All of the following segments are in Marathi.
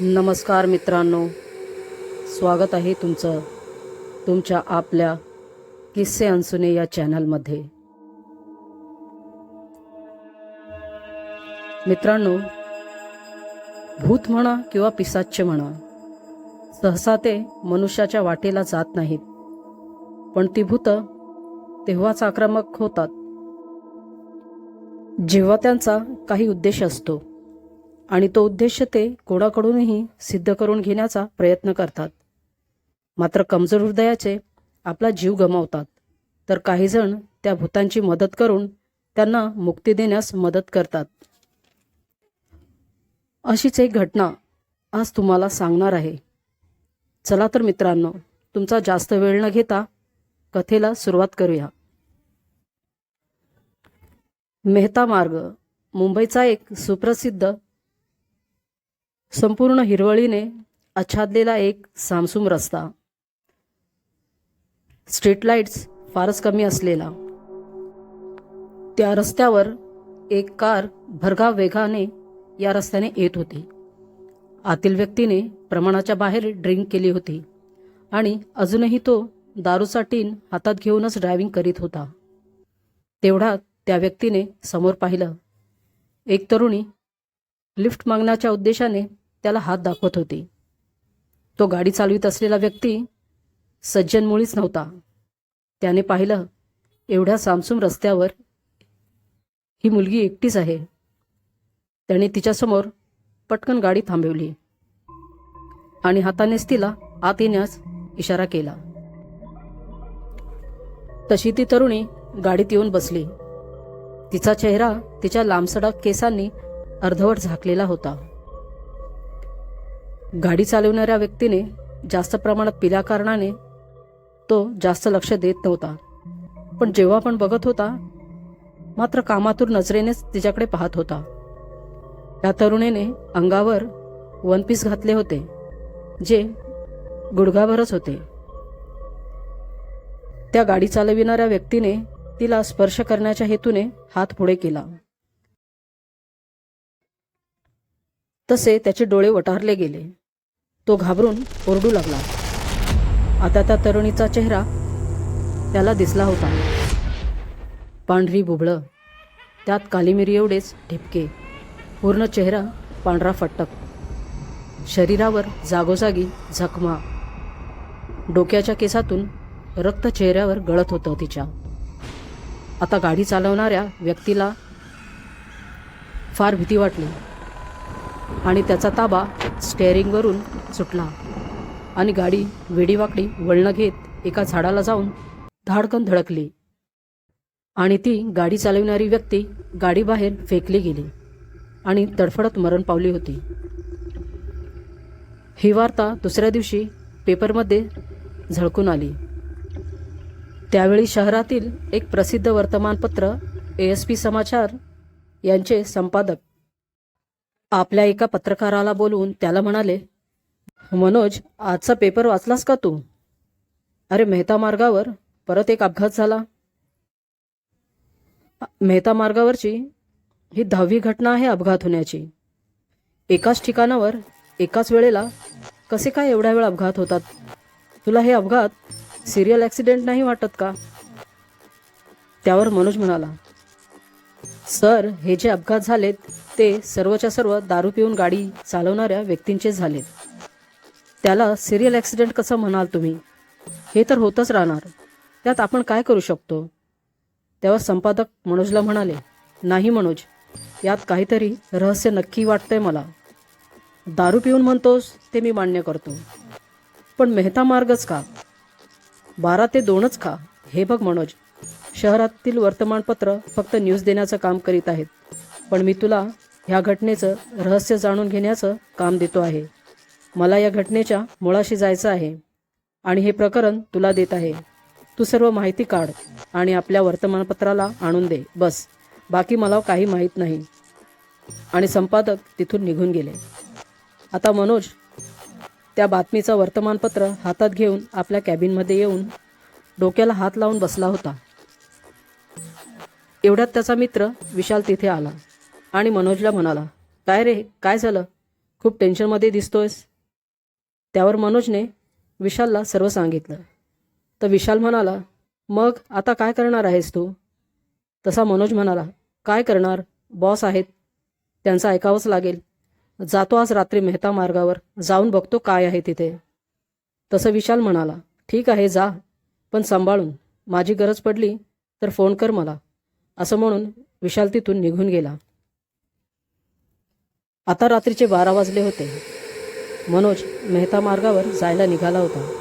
नमस्कार मित्रांनो. स्वागत आहे तुमचं तुमच्या आपल्या किस्से अनसुने या चॅनलमध्ये मित्रांनो भूत म्हणा किंवा पिसाच्य म्हणा सहसा ते मनुष्याच्या वाटेला जात नाहीत. पण ती भूत तेव्हाच आक्रमक होतात. जेव्हा त्यांचा काही उद्देश असतो आणि तो उद्देश ते कोणाकडूनही सिद्ध करून घेण्याचा प्रयत्न करतात. मात्र कमजोर हृदयाचे आपला जीव गमावतात. तर काहीजण त्या भूतांची मदत करून त्यांना मुक्ती देण्यास मदत करतात. अशीच एक घटना आज तुम्हाला सांगणार आहे. चला तर मित्रांनो तुमचा जास्त वेळ न घेता कथेला सुरुवात करूया. मेहता मार्ग मुंबईचा एक सुप्रसिद्ध संपूर्ण हिरवळीने आच्छादलेला एक सामसूम रस्ता. स्ट्रीट लाईट्स फारच कमी असलेला. त्या रस्त्यावर एक कार भरगाव वेगाने या रस्त्याने येत होती. आतील व्यक्तीने प्रमाणाच्या बाहेर ड्रिंक केली होती आणि अजूनही तो दारूचा टीन हातात घेऊनच ड्रायव्हिंग करीत होता. तेवढ्यात त्या व्यक्तीने समोर पाहिलं. एक तरुणी लिफ्ट मागण्याच्या उद्देशाने त्याला हात दाखवत होती. तो गाडी चालवित असलेला व्यक्ती सज्जन मुळीच नव्हता. त्याने पाहिलं एवढ्या सामसूम रस्त्यावर ही मुलगी एकटीच आहे. त्याने तिच्यासमोर पटकन गाडी थांबवली आणि हातानेच तिला आत येण्यास इशारा केला. तशी ती तरुणी गाडीत येऊन बसली. तिचा चेहरा तिच्या लांबसडक केसांनी अर्धवट झाकलेला होता. गाडी चालवणाऱ्या व्यक्तीने जास्त प्रमाणात पिल्या कारणाने तो जास्त लक्ष देत नव्हता. पण जेव्हा पण बघत होता मात्र कामातून नजरेनेच तिच्याकडे पाहत होता. त्या तरुणीने अंगावर वन पीस घातले होते जे गुडघाभरच होते. त्या गाडी चालविणाऱ्या व्यक्तीने तिला स्पर्श करण्याच्या हेतूने हात पुढे केला. तसे त्याचे डोळे वटारले गेले. तो घाबरून ओरडू लागला. आता त्या तरुणीचा चेहरा त्याला दिसला होता. पांढरी बुबळं त्यात कालीमिरी एवढेच ठिपके पूर्ण चेहरा पांढरा फट्टक शरीरावर जागोजागी जखमा. डोक्याच्या केसातून रक्त चेहऱ्यावर गळत होतं तिच्या. आता गाडी चालवणाऱ्या व्यक्तीला फार भीती वाटली. आणि त्याचा ताबा स्टेअरिंगवरून सुटला. आणि गाडी वेडीवाकडी वळणं घेत एका झाडाला जाऊन धाडकन धडकली. आणि ती गाडी चालवणारी व्यक्ती गाडीबाहेर फेकली गेली. आणि तडफडत मरण पावली होती. ही वार्ता दुसऱ्या दिवशी पेपरमध्ये झळकून आली. त्यावेळी शहरातील एक प्रसिद्ध वर्तमानपत्र ए एस पी समाचार यांचे संपादक आपल्या एका पत्रकाराला बोलवून त्याला म्हणाले मनोज आजचा पेपर वाचलास का तू? अरे मेहता मार्गावर परत एक अपघात झाला. मेहता मार्गावरची ही दहावी घटना आहे अपघात होण्याची. एकाच ठिकाणावर एकाच वेळेला कसे काय एवढ्या वेळ अपघात होतात? तुला हे अपघात सिरियल ॲक्सिडेंट नाही वाटत का? त्यावर मनोज म्हणाला सर हे जे अपघात झालेत ते सर्वच्या सर्व दारू पिऊन गाडी चालवणाऱ्या व्यक्तींचे झालेत. त्याला सिरियल ॲक्सिडेंट कसं म्हणाल तुम्ही? हे तर होतच राहणार. त्यात आपण काय करू शकतो? तेव्हा संपादक मनोजला म्हणाले नाही मनोज. यात काहीतरी रहस्य नक्की वाटतंय मला. दारू पिऊन म्हणतोस ते मी मान्य करतो. पण मेहता मार्गच का? बारा ते दोनच का? हे बघ मनोज. शहरातील वर्तमानपत्र फक्त न्यूज देण्याचं काम करीत आहेत. पण मी तुला ह्या घटनेचं रहस्य जाणून घेण्याचं काम देतो आहे. मला या घटनेच्या मुळाशी जायचं आहे. आणि हे प्रकरण तुला देत आहे. तू सर्व माहिती काढ आणि आपल्या वर्तमानपत्राला आणून दे. बस. बाकी मला काही माहीत नाही. आणि संपादक तिथून निघून गेले. आता मनोज त्या बातमीचं वर्तमानपत्र हातात घेऊन आपल्या कॅबिनमध्ये येऊन डोक्याला हात लावून बसला होता. एवढ्यात त्याचा मित्र विशाल तिथे आला आणि मनोजला म्हणाला काय रे काय झालं? खूप टेन्शनमध्ये दिसतोयस. त्यावर मनोजने विशालला सर्व सांगितलं. तर विशाल म्हणाला मग आता काय करणार आहेस तू? तसा मनोज म्हणाला काय करणार? बॉस आहेत. त्यांचं ऐकावंच लागेल. जातो आज रात्री मेहता मार्गावर. जाऊन बघतो काय आहे तिथे. तसं विशाल म्हणाला ठीक आहे जा. पण सांभाळून. माझी गरज पडली तर फोन कर मला. असं म्हणून विशाल तिथून निघून गेला. आता रात्रीचे बारा वाजले होते. मनोज मेहता मार्गावर जायला निघाला होता.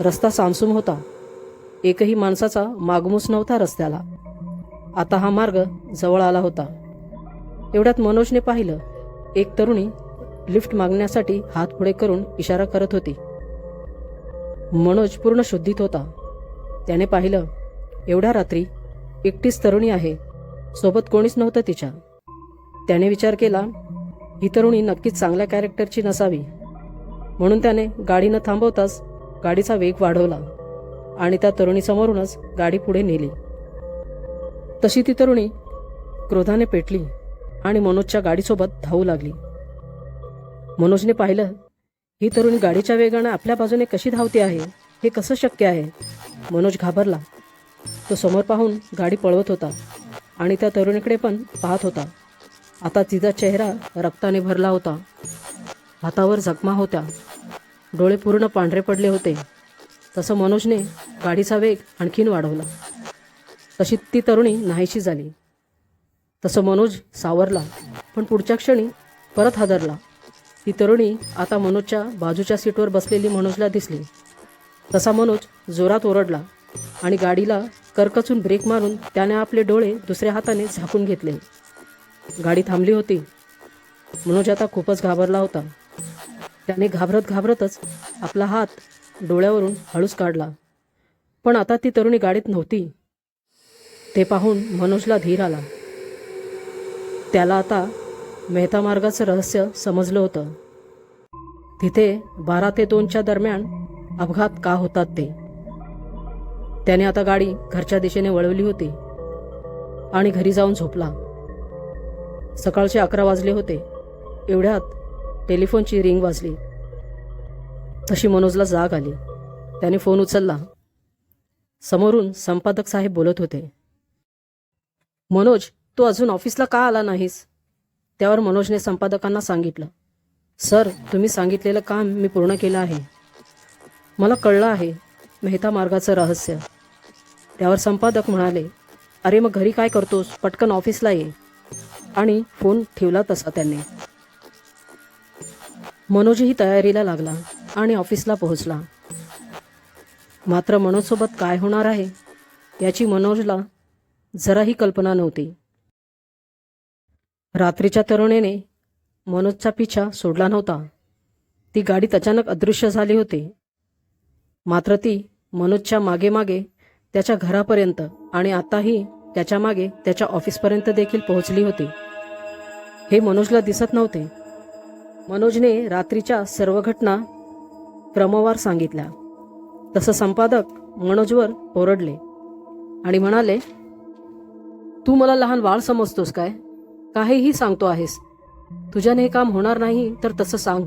रस्ता सामसूम होता. एकही माणसाचा मागमूस नव्हता रस्त्याला. आता हा मार्ग जवळ आला होता. एवढ्यात मनोजने पाहिलं एक तरुणी लिफ्ट मागण्यासाठी हात पुढे करून इशारा करत होती. मनोज पूर्ण शुद्धीत होता. त्याने पाहिलं एवढ्या रात्री एकटीच तरुणी आहे. सोबत कोणीच नव्हतं तिच्या. त्याने विचार केला ही तरुणी नक्कीच चांगल्या कॅरेक्टरची नसावी. म्हणून त्याने गाडी न थांबवताच गाडीचा वेग वाढवला आणि त्या तरुणीसमोरूनच गाडी पुढे नेली. तशी ती तरुणी क्रोधाने पेटली आणि मनोजच्या गाडीसोबत धावू लागली. मनोजने पाहिलं ही तरुणी गाडीच्या वेगाने आपल्या बाजूने कशी धावते आहे हे कसं शक्य आहे? मनोज घाबरला. तो समोर पाहून गाडी पळवत होता आणि त्या तरुणीकडे पण पाहत होता. आता तिचा चेहरा रक्ताने भरला होता. हातावर जखमा होत्या. डोळे पूर्ण पांढरे पडले होते. तसं मनोजने गाडीचा वेग आणखीन वाढवला. तशी ती तरुणी नाहीशी झाली. तसं मनोज सावरला पण पुढच्या क्षणी परत हादरला. ती तरुणी आता मनोजच्या बाजूच्या सीटवर बसलेली मनोजला दिसली. तसा मनोज जोरात ओरडला आणि गाडीला करकचून ब्रेक मारून त्याने आपले डोळे दुसऱ्या हाताने झाकून घेतले. गाडी थांबली होती. मनोज आता खूपच घाबरला होता. त्याने घाबरत घाबरतच आपला हात डोळ्यावरून हळूच काढला. पण आता ती तरुणी गाडीत नव्हती. ते पाहून मनोजला धीर आला. त्याला आता मेहता मार्गाचं रहस्य समजलं होतं. तिथे बारा ते दोनच्या दरम्यान अपघात का होतात ते. त्याने आता गाडी घरच्या दिशेने वळवली होती आणि घरी जाऊन झोपला. सकाळचे अकरा वाजले होते. एवढ्यात टेलिफोनची रिंग वाजली. तशी मनोजला जाग आली. त्याने फोन उचलला. समोरून संपादक साहेब बोलत होते. मनोज तू अजून ऑफिसला का आला नाहीस? त्यावर मनोजने संपादकांना सांगितलं. सर तुम्ही सांगितलेलं काम मी पूर्ण केलं आहे. मला कळलं आहे मेहता मार्गाचं रहस्य. त्यावर संपादक म्हणाले अरे मग घरी काय करतोस? पटकन ऑफिसला ये. आणि फोन ठेवला तसा त्यांनी. मनोजही तयारीला लागला आणि ऑफिसला पोहोचला. मात्र मनोजसोबत काय होणार आहे? याची मनोजला जराही कल्पना नव्हती. रात्रीच्या तरुणीने मनोजचा पिछा सोडला नव्हता. ती गाडीत अचानक अदृश्य झाली होती. मात्र ती मनोजच्या मागे मागे त्याच्या घरापर्यंत आणि आताही त्याच्यामागे त्याच्या ऑफिसपर्यंत देखील पोहोचली होती. हे मनोजला दिसत नव्हते. मनोजने रात्रीच्या सर्व घटना क्रमवार सांगितल्या. तसं संपादक मनोजवर ओरडले आणि म्हणाले तू मला लहान बाळ समजतोस काय? काहीही सांगतो आहेस. तुझ्याने हे काम होणार नाही तर तसं सांग.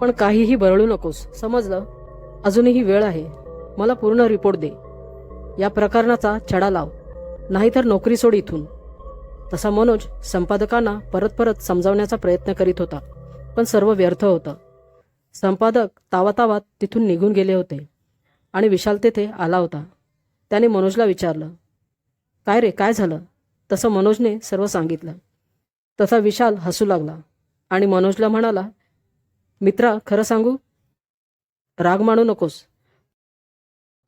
पण काहीही बरळू नकोस. समजलं? अजूनही वेळ आहे. मला पूर्ण रिपोर्ट दे. या प्रकरणाचा छडा लाव. नाहीतर नोकरी सोड इथून. तसा मनोज संपादकांना परत परत समजावण्याचा प्रयत्न करीत होता पण सर्व व्यर्थ होतं. संपादक तावातावात तिथून निघून गेले होते आणि विशाल तेथे आला होता. त्याने मनोजला विचारलं काय रे काय झालं? तसं मनोजने सर्व सांगितलं. तसा विशाल हसू लागला आणि मनोजला म्हणाला मित्रा खरं सांगू? राग मानू नकोस.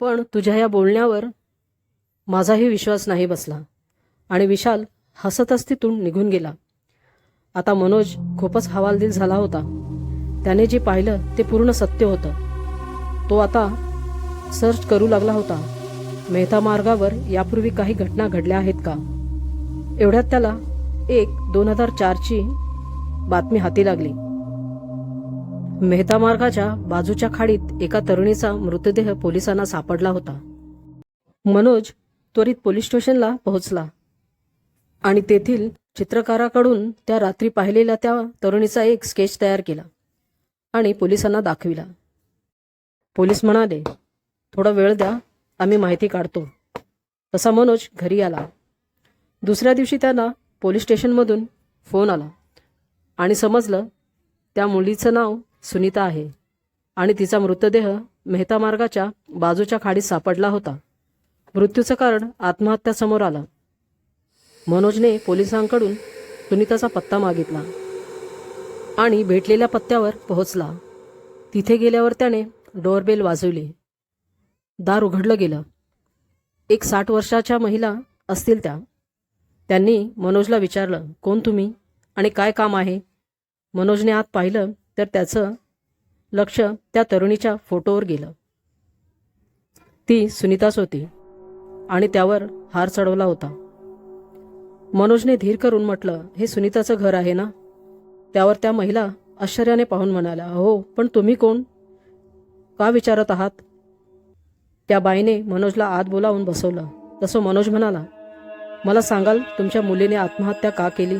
पण तुझ्या या बोलण्यावर माझाही विश्वास नाही बसला आणि विशाल हसतच तिथून निघून गेला. आता मनोज खूपच हवालदिल झाला होता. त्याने जे पाहिलं ते पूर्ण सत्य होतं. तो आता सर्च करू लागला होता. मेहता मार्गावर यापूर्वी काही घटना घडल्या आहेत का? एवढ्यात त्याला एक दोन हजार चारची बातमी हाती लागली. मेहता मार्गाच्या बाजूच्या खाडीत एका तरुणीचा मृतदेह पोलिसांना सापडला होता. मनोज त्वरित पोलीस स्टेशनला पोहोचला आणि तेथील चित्रकाराकडून त्या रात्री पाहिलेल्या त्या तरुणीचा एक स्केच तयार केला आणि पोलिसांना दाखविला. पोलीस म्हणाले थोडा वेळ द्या आम्ही माहिती काढतो. तसा मनोज घरी आला. दुसऱ्या दिवशी त्यांना पोलीस स्टेशनमधून फोन आला आणि समजलं त्या मुलीचं नाव सुनीता आहे आणि तिचा मृतदेह मेहता मार्गाच्या बाजूच्या खाडीत सापडला होता. मृत्यूचं कारण आत्महत्या समोर आलं. मनोजने पोलिसांकडून सुनीताचा पत्ता मागितला आणि भेटलेल्या पत्त्यावर पोहोचला. तिथे गेल्यावर त्याने डोअरबेल वाजवली. दार उघडलं गेलं. एक साठ वर्षाच्या महिला असतील त्या. त्यांनी मनोजला विचारलं कोण तुम्ही? आणि काय काम आहे? मनोजने आत पाहिलं तर त्याचं लक्ष त्या तरुणीच्या फोटोवर गेलं. ती सुनीताच होती आणि त्यावर हार चढवला होता. मनोजने धीर करून म्हटलं हे सुनीताचं घर आहे ना? त्यावर त्या महिला आश्चर्याने पाहून म्हणाल्या हो पण तुम्ही कोण? का विचारत आहात? त्या बाईने मनोजला आत बोलावून बसवलं. तसं मनोज म्हणाला मला सांगाल तुमच्या मुलीने आत्महत्या का केली?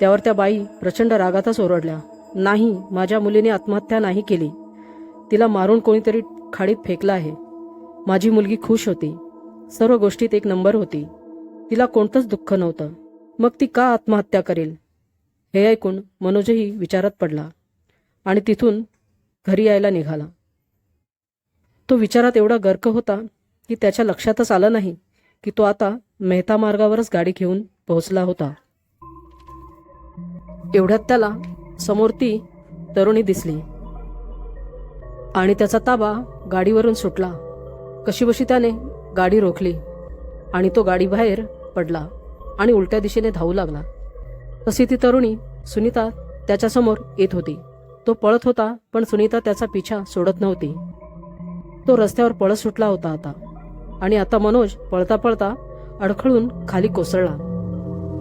त्यावर त्या बाई प्रचंड रागातच ओरडल्या नाही माझ्या मुलीने आत्महत्या नाही केली. तिला मारून कोणीतरी खाडीत फेकलं आहे. माझी मुलगी खुश होती. सर्व गोष्टीत एक नंबर होती. तिला कोणतंच दुःख नव्हतं. मग ती का आत्महत्या करेल? हे ऐकून मनोजही विचारात पडला आणि तिथून घरी यायला निघाला. तो विचारात एवढा गर्क होता की त्याच्या लक्षातच आलं नाही की तो आता मेहता मार्गावरच गाडी घेऊन पोहोचला होता. एवढ्यात त्याला समोर ती तरुणी दिसली. आणि त्याचा ताबा गाडीवरून सुटला. कशीबशी त्याने गाडी रोखली आणि तो गाडीबाहेर पडला आणि उलट्या दिशेने धावू लागला. तशी ती तरुणी सुनीता त्याच्यासमोर येत होती. तो पळत होता पण सुनीता त्याचा पिछा सोडत नव्हती. तो रस्त्यावर पळत सुटला होता आता. आणि आता मनोज पळता पळता अडखळून खाली कोसळला.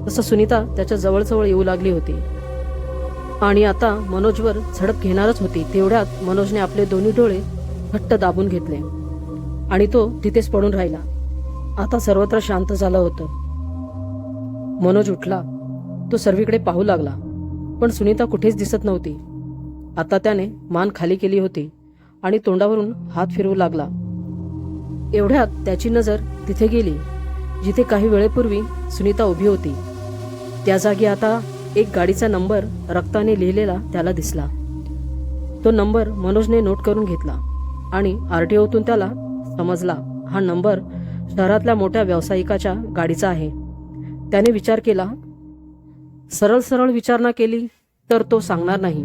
तसं सुनीता त्याच्या जवळजवळ येऊ लागली होती. आणि आता मनोजवर झडप घेणारच होती. तेवढ्यात मनोजने आपले दोन्ही डोळे घट्ट दाबून घेतले. आणि तो तिथेच पडून राहिला. आता सर्वत्र शांत झालं होतं. मनोज उठला. तो सर्वीकडे पाहू लागला. पण सुनीता कुठेच दिसत नव्हती. आता त्याने मान खाली केली होती. आणि तोंडावरून हात फिरवू लागला. एवढ्यात त्याची नजर तिथे गेली जिथे काही वेळेपूर्वी सुनीता उभी होती. त्या जागी आता एक गाडीचा नंबर रक्ताने लिहिलेला त्याला दिसला. तो नंबर मनोजने नोट करून घेतला आणि आर टी ओतून त्याला समजला हा नंबर शहरातल्या मोठ्या व्यावसायिकाच्या गाडीचा आहे. त्याने विचार केला सरळ सरळ विचारणा केली तर तो सांगणार नाही.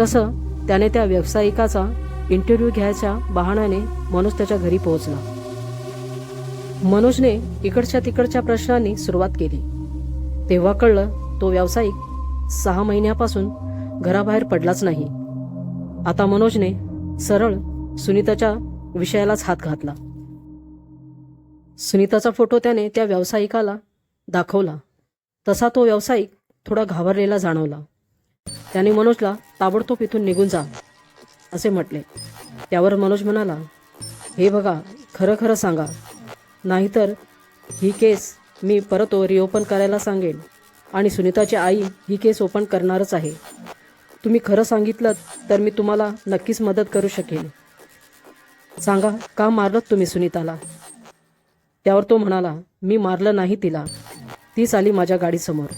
तसं त्याने त्या व्यावसायिकाचा इंटरव्ह्यू घ्यायच्या बहाण्याने मनोज त्याच्या घरी पोहोचला. मनोजने इकडच्या तिकडच्या प्रश्नांनी सुरुवात केली. तेव्हा कळलं तो व्यावसायिक सहा महिन्यापासून घराबाहेर पडलाच नाही. आता मनोजने सरळ सुनीताच्या विषयालाच हात घातला. सुनीताचा फोटो त्याने त्या व्यावसायिकाला दाखवला. तसा तो व्यावसायिक थोडा घाबरलेला जाणवला. त्याने मनोजला ताबडतोब इथून निघून जा असे म्हटले. त्यावर मनोज म्हणाला हे बघा खरं खरं सांगा. नाहीतर ही केस मी परत रिओपन करायला सांगेन आणि सुनीताची आई ही केस ओपन करणारच आहे. तुम्ही खरं सांगितलं तर मी तुम्हाला नक्कीच मदत करू शकेन. सांगा का मारलं तुम्ही सुनीताला? त्यावर तो म्हणाला मी मारलं नाही तिला. तीच आली माझ्या गाडीसमोर.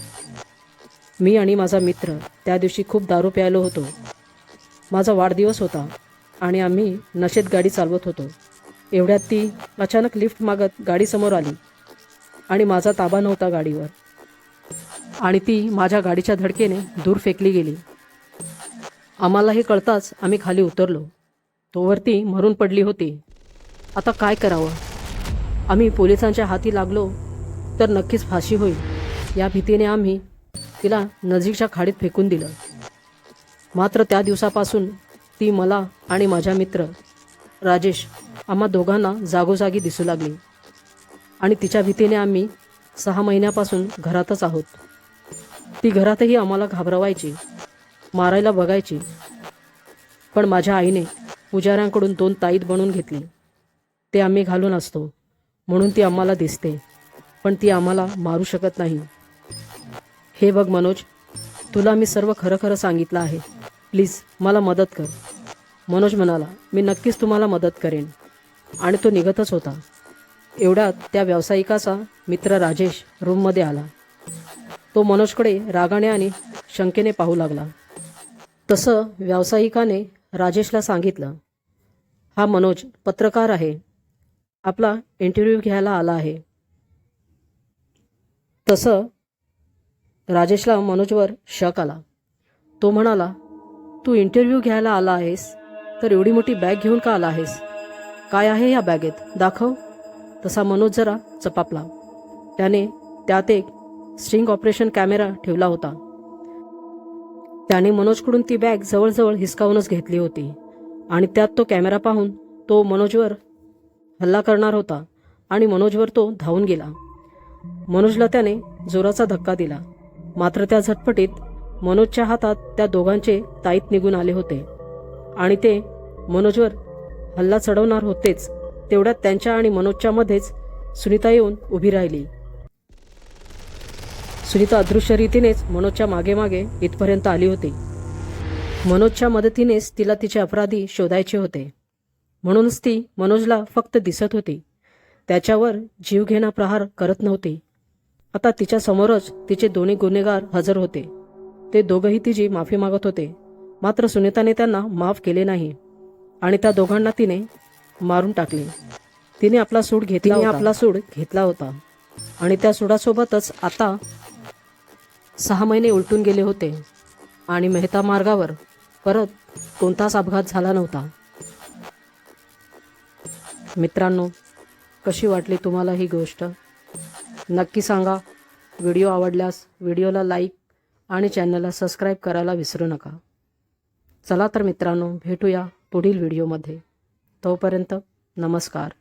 मी आणि माझा मित्र त्या दिवशी खूप दारू प्यायलो होतो. माझा वाढदिवस होता आणि आम्ही नशेत गाडी चालवत होतो. एवढ्यात ती अचानक लिफ्ट मागत गाडीसमोर आली आणि माझा ताबा नव्हता गाडीवर. आणि ती माझ्या गाडीच्या धडकेने दूर फेकली गेली. आम्हाला हे कळताच आम्ही खाली उतरलो. तोवर ती मरून पडली होती. आता काय करावं? आम्ही पोलिसांच्या हाती लागलो तर नक्कीच फाशी होईल. या भीतीने आम्ही तिला नजीकच्या खाडीत फेकून दिलं. मात्र त्या दिवसापासून ती मला आणि माझा मित्र राजेश आम्हा दोघांना जागोजागी दिसू लागली. आणि तिच्या भीतीने आम्ही सहा महिन्यापासून घरातच आहोत. ती घरातही आम्हाला घाबरवायची मारायला बघायची. पण माझ्या आईने पुजाऱ्यांकडून दोन ताईत बनवून घेतली. ते आम्ही घालून असतो म्हणून ती आम्हाला दिसते पण ती आम्हाला मारू शकत नाही. हे बघ मनोज तुला मी सर्व खरं खरं सांगितलं आहे. प्लीज मला मदत कर. मनोज म्हणाला मी नक्कीच तुम्हाला मदत करेन. आणि तो निघतच होता. एवढ्यात त्या व्यावसायिकाचा मित्र राजेश रूममध्ये आला. तो मनोजकडे रागाने आणि शंकेने पाहू लागला. तसं व्यावसायिकाने राजेशला सांगितलं हा मनोज पत्रकार आहे. आपला इंटरव्ह्यू घ्यायला आला आहे. तसं राजेशला मनोजवर शक आला. तो म्हणाला तू इंटरव्ह्यू घ्यायला आला आहेस तर एवढी मोठी बॅग घेऊन का आला आहेस? काय आहे या बॅगेत दाखव. तसा मनोज जरा चपापला. त्याने त्यात एक स्ट्रिंग ऑपरेशन कॅमेरा ठेवला होता. त्याने मनोजकडून ती बॅग जवळजवळ हिसकावूनच घेतली होती आणि त्यात तो कॅमेरा पाहून तो मनोजवर हल्ला करणार होता आणि मनोजवर तो धावून गेला. मनोजला त्याने जोराचा धक्का दिला. मात्र त्या झटपटीत मनोजच्या हातात त्या दोघांचे ताईत निघून आले होते. आणि ते मनोजवर हल्ला चढवणार होतेच तेवढ्यात त्यांच्या आणि मनोजच्या मध्येच सुनीता येऊन उभी राहिली. सुनीता अदृश्य रीतीनेच मनोजच्या मागे मागे इथपर्यंत आली होती. मनोजच्या मदतीनेच तिला तिचे अपराधी शोधायचे होते. म्हणूनच ती मनोजला फक्त दिसत होती. त्याच्यावर जीवघेणा प्रहार करत नव्हती. आता तिच्या समोरच तिचे दोन्ही गुन्हेगार हजर होते. ते दोघंही तिची माफी मागत होते. मात्र सुनीताने त्यांना माफ केले नाही. आणि त्या दोघांना तिने मारून टाकले. तिने आपला सूड घेतला आपला सूड घेतला होता. आणि त्या सुडासोबतच आता सहा महिने उलटून गेले होते. आणि मेहता मार्गावर परत कोणताच अपघात झाला नव्हता. मित्रांनो कशी वाटली तुम्हाला ही गोष्ट? नक्की सांगा. व्हिडिओ आवडल्यास व्हिडिओला लाईक आणि चॅनलला सबस्क्राईब करायला विसरू नका. चला तर मित्रांनो भेटूया पुढील व्हिडिओमध्ये. तोपर्यंत नमस्कार.